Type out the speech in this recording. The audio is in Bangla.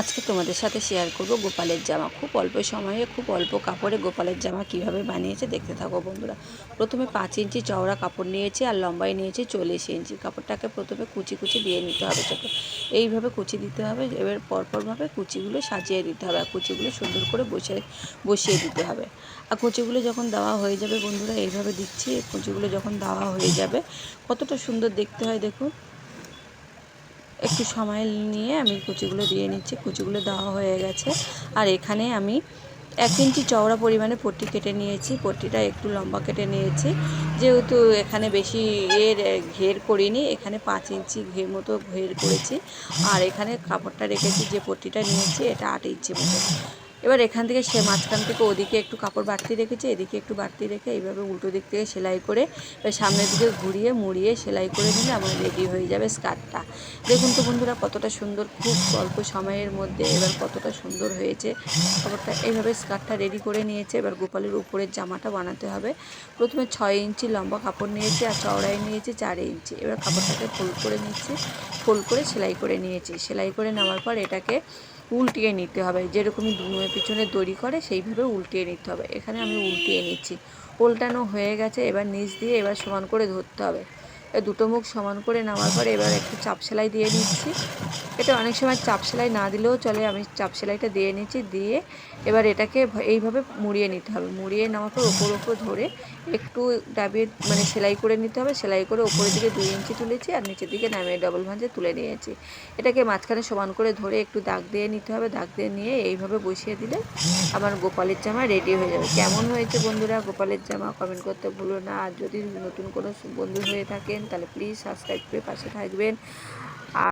আজকে তোমাদের সাথে শেয়ার করব গোপালের জামা। খুব অল্প সময়ে, খুব অল্প কাপড়ে গোপালের জামা কীভাবে বানিয়েছে দেখতে থাকো বন্ধুরা। প্রথমে পাঁচ ইঞ্চি চওড়া কাপড় নিয়েছি আর লম্বাই নিয়েছি চল্লিশ ইঞ্চি। কাপড়টাকে প্রথমে কুচি কুচি দিয়ে নিতে হবে ছোটো এইভাবে কুচি দিতে হবে, এবার পরপরভাবে কুচিগুলো সাজিয়ে দিতে হবে আর কুচিগুলো সুন্দর করে বসে, বসিয়ে দিতে হবে। আর কুচিগুলো যখন দেওয়া হয়ে যাবে বন্ধুরা, এইভাবে দিচ্ছি, কুচিগুলো যখন দেওয়া হয়ে যাবে, কতটা সুন্দর দেখতে হয় দেখুন একটু সময় নিয়ে আমি কুচিগুলো দিয়ে নিচ্ছি। কুচিগুলো দেওয়া হয়ে গেছে। আর এখানে আমি এক ইঞ্চি চওড়া পরিমাণে পট্টি কেটে নিয়েছি। পট্টিটা একটু লম্বা কেটে নিয়েছি। যেহেতু এখানে বেশি এর ঘের করিনি, এখানে পাঁচ ইঞ্চি ঘের মতো ঘের করেছি। আর এখানে কাপড়টা রেখেছি যে পট্টিটা নিয়েছি, এটা আট ইঞ্চি মতো। এবার এখান থেকে সে মাঝখান থেকে ওদিকে একটু কাপড় বাড়তি রেখেছে, এদিকে একটু বাড়তি রেখে এইভাবে উল্টো দিক থেকে সেলাই করে এবার সামনের দিকে ঘুরিয়ে মুড়িয়ে সেলাই করে নিলে আমার রেডি হয়ে যাবে স্কার্টটা। দেখুন তো বন্ধুরা কতটা সুন্দর, খুব অল্প সময়ের মধ্যে এবার কতটা সুন্দর হয়েছে। কাপড়টা এইভাবে স্কার্টটা রেডি করে নিয়েছে, এবার গোপালের উপরের জামাটা বানাতে হবে। প্রথমে ছয় ইঞ্চি লম্বা কাপড় নিয়েছি আর চওড়াই নিয়েছি চার ইঞ্চি। এবার কাপড়টাকে ফোল্ড করে নিচ্ছি ফোল্ড করে সেলাই করে নিয়েছি। সেলাই করে নেওয়ার পর এটাকে উল্টিয়ে নিতে হবে। যেরকমই ধুয়ে পিছনে দড়ি করে, সেইভাবে উল্টিয়ে নিতে হবে। এখানে আমি উল্টিয়ে নিচ্ছি। উল্টানো হয়ে গেছে, এবার নিচ দিয়ে এবার সমান করে ধরতে হবে। দুটো মুখ সমান করে নেওয়ার পরে এবার একটু চাপ সেলাই দিয়ে নিচ্ছি এটা অনেক সময় চাপ সেলাই না দিলেও চলে, আমি চাপ সেলাইটা দিয়ে নিচ্ছি, দিয়ে এবার এটাকে এইভাবে মুড়িয়ে নিতে হবে। মুড়িয়ে নেওয়ার পর ওপর ওপর ধরে একটু ডাবিয়ে মানে সেলাই করে নিতে হবে। সেলাই করে ওপরের দিকে দুই ইঞ্চি তুলেছি আর নিচের দিকে নামিয়ে ডবল ভাঁজে তুলে নিয়েছি। এটাকে মাঝখানে সমান করে ধরে একটু দাগ দিয়ে নিতে হবে। দাগ দিয়ে নিয়ে এইভাবে বসিয়ে দিলে আমার গোপালের জামা রেডি হয়ে যাবে। কেমন হয়েছে বন্ধুরা গোপালের জামা? কমেন্ট করতে ভুলো না। আর যদি নতুন কোনো বন্ধু হয়ে থাকেন তাহলে প্লিজ সাবস্ক্রাইব করে পাশে থাকবেন।